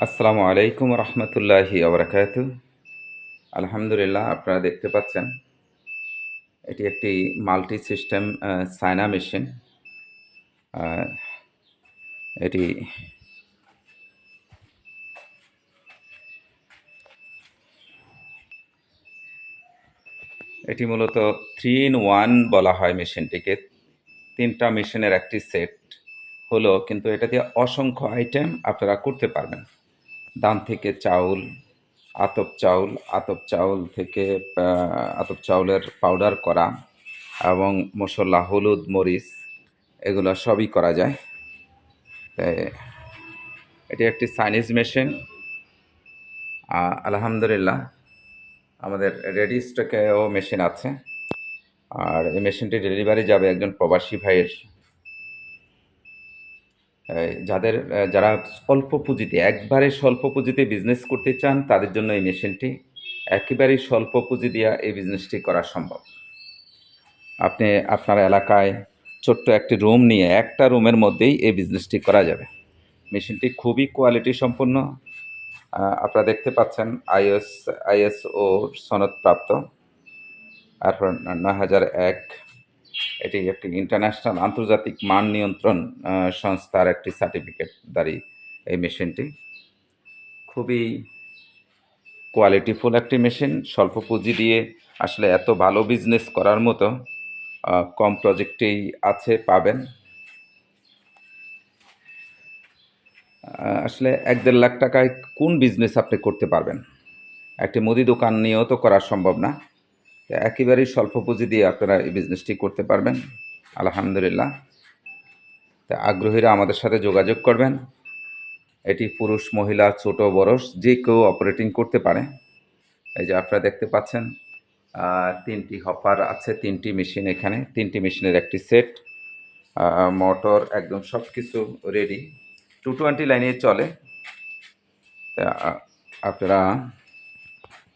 আসসালামু আলাইকুম রহমতুল্লাহি আবরাকাত আলহামদুলিল্লাহ, আপনারা দেখতে পাচ্ছেন, এটি একটি মাল্টি সিস্টেম সাইনা মেশিন। এটি এটি মূলত থ্রি ইন ওয়ান বলা হয় মেশিনটিকে। তিনটা মেশিনের একটি সেট হলো, কিন্তু এটা দিয়ে অসংখ্য আইটেম আপনারা করতে পারবেন। ধান থেকে চাউল, আতপ চাউল আতপ চাউল থেকে আতপ চাউলের পাউডার করা এবং মশলা, হলুদ, মরিচ, এগুলো সবই করা যায়। এটি একটি চাইনিজ মেশিন আলহামদুলিল্লাহ, আমাদের রেডি স্টকেও মেশিন আছে। আর এই মেশিনটি ডেলিভারি যাবে একজন প্রবাসী ভাইয়ের যাদের যারা স্বল্প পুঁজিতে, একবারে স্বল্প পুঁজিতে বিজনেস করতে চান, তাদের জন্য এই মেশিনটি একেবারেই স্বল্প পুঁজি দিয়া এই বিজনেসটি করা সম্ভব। আপনি আপনার এলাকায় ছোট্ট একটি রুম নিয়ে একটা রুমের মধ্যেই এই বিজনেসটি করা যাবে। মেশিনটি খুবই কোয়ালিটি সম্পন্ন। আপনারা দেখতে পাচ্ছেন আইএস আইএসও সনদপ্রাপ্ত। আর নয় হাজার এক এটি একটি ইন্টারন্যাশনাল আন্তর্জাতিক মান নিয়ন্ত্রণ সংস্থার একটি সার্টিফিকেট দাঁড়ি এই মেশিনটি। খুবই কোয়ালিটিফুল একটি মেশিন, স্বল্প পুঁজি দিয়ে আসলে এত ভালো বিজনেস করার মতো কম প্রজেক্টেই আছে, পাবেন। আসলে এক দেড় লাখ টাকায় কোন বিজনেস আপনি করতে পারবেন? একটি মুদি দোকান নিয়েও তো করা সম্ভব না। একেবারেই স্বল্প পুঁজি দিয়ে আপনারা এই বিজনেসটি করতে পারবেন। আলহামদুলিল্লাহ। তা আগ্রহীরা আমাদের সাথে যোগাযোগ করবেন। এটি পুরুষ, মহিলা, ছোট, বড়, যে কেউ অপারেটিং করতে পারে। এই যে আপনারা দেখতে পাচ্ছেন তিনটি হপার আছে, তিনটি মেশিন এখানে। তিনটি মেশিনের একটি সেট মোটর একদম সব কিছু রেডি টু টোয়েন্টি লাইনে চলে আপনারা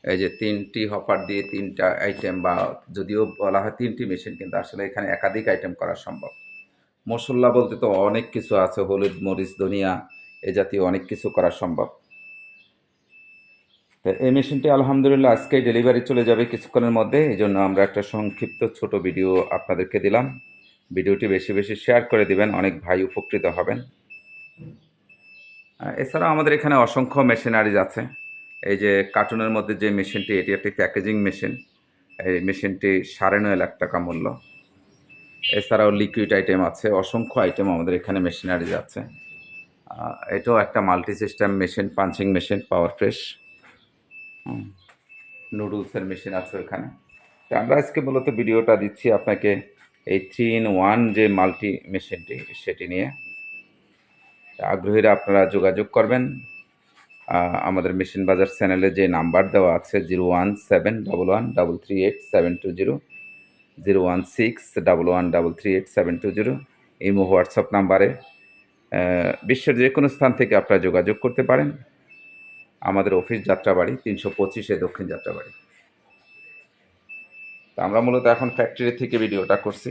এই যে তিনটি হপার দিয়ে তিনটা আইটেম বা যদিও বলা হয় তিনটি মেশিন কিন্তু আসলে এখানে একাধিক আইটেম করা সম্ভব। মশলা বলতে তো অনেক কিছু আছে, হলুদ, মরিচ, ধনিয়া, এ জাতীয় অনেক কিছু করা সম্ভব। তো এই মেশিনটি আলহামদুলিল্লাহ আজকে ডেলিভারি চলে যাবে কিছুক্ষণের মধ্যে, এই জন্য আমরা একটা সংক্ষিপ্ত ছোট ভিডিও আপনাদেরকে দিলাম। ভিডিওটি বেশি বেশি শেয়ার করে দিবেন, অনেক ভাই উপকৃত হবেন। এছাড়াও আমাদের এখানে অসংখ্য মেশিনারিজ আছে। এই যে কার্টুনের মধ্যে যে মেশিনটি, এটি একটি প্যাকেজিং মেশিন। এই মেশিনটি সাড়ে নয় লাখ টাকা মূল্য। এছাড়াও লিকুইড আইটেম আছে, অসংখ্য আইটেম আমাদের এখানে মেশিনারিজ আছে। এটাও একটা multi system machine punching machine power fresh নুডলসের মেশিন আছে ওখানে। তো আমরা আজকে মূলত ভিডিওটা দিচ্ছি আপনাকে এই থ্রি ইন ওয়ান যে মাল্টি মেশিনটি সেটি নিয়ে। আগ্রহীরা আপনারা যোগাযোগ করবেন। আমাদের মেশিন বাজার চ্যানেলে যে নাম্বার দেওয়া আছে zero one seven double one double three eight seven two zero zero one six double one double three eight seven two zero imo WhatsApp নাম্বারে বিশ্বের যে কোনো স্থান থেকে আপনারা যোগাযোগ করতে পারেন। আমাদের অফিস যাত্রাবাড়ি তিনশো পঁচিশে দক্ষিণ যাত্রাবাড়ি। তা আমরা মূলত এখন ফ্যাক্টরি থেকে ভিডিওটা করছি।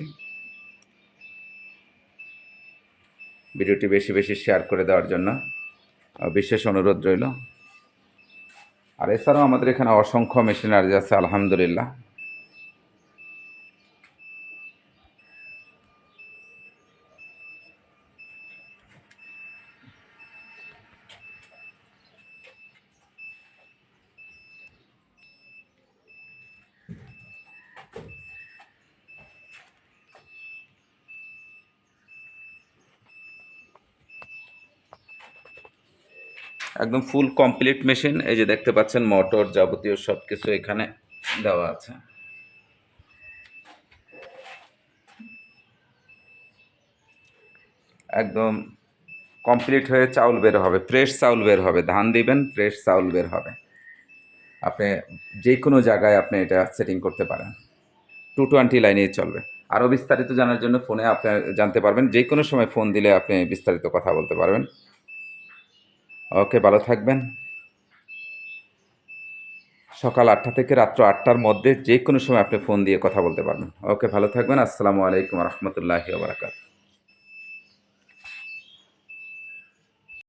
ভিডিওটি বেশি বেশি শেয়ার করে দেওয়ার জন্য। বিশেষ অনুরোধ রইল। আর এছাড়াও আমাদের এখানে অসংখ্য মেশিনারি আছে আলহামদুলিল্লাহ। একদম ফুল কমপ্লিট মেশিন এই যে দেখতে পাচ্ছেন মোটর যাবতীয় সব কিছু এখানে দেওয়া আছে। একদম কমপ্লিট হয়ে চাউল বের হবে ফ্রেশ চাউল বের হবে, ধান দিবেন ফ্রেশ চাউল বের হবে। আপনি যে কোনো জায়গায় আপনি এটা সেটিং করতে পারেন। টু টোয়েন্টি লাইনেই চলবে। আরও বিস্তারিত জানার জন্য ফোনে আপনি জানতে পারবেন, যে কোনো সময় ফোন দিলে আপনি বিস্তারিত কথা বলতে পারবেন। ওকে, ভালো থাকবেন। সকাল আটটা থেকে রাত্র আটটার মধ্যে যে কোনো সময় আপনি ফোন দিয়ে কথা বলতে পারবেন। ওকে, ভালো থাকবেন। আসসালামু আলাইকুম রহমতুল্লাহি বারাকাত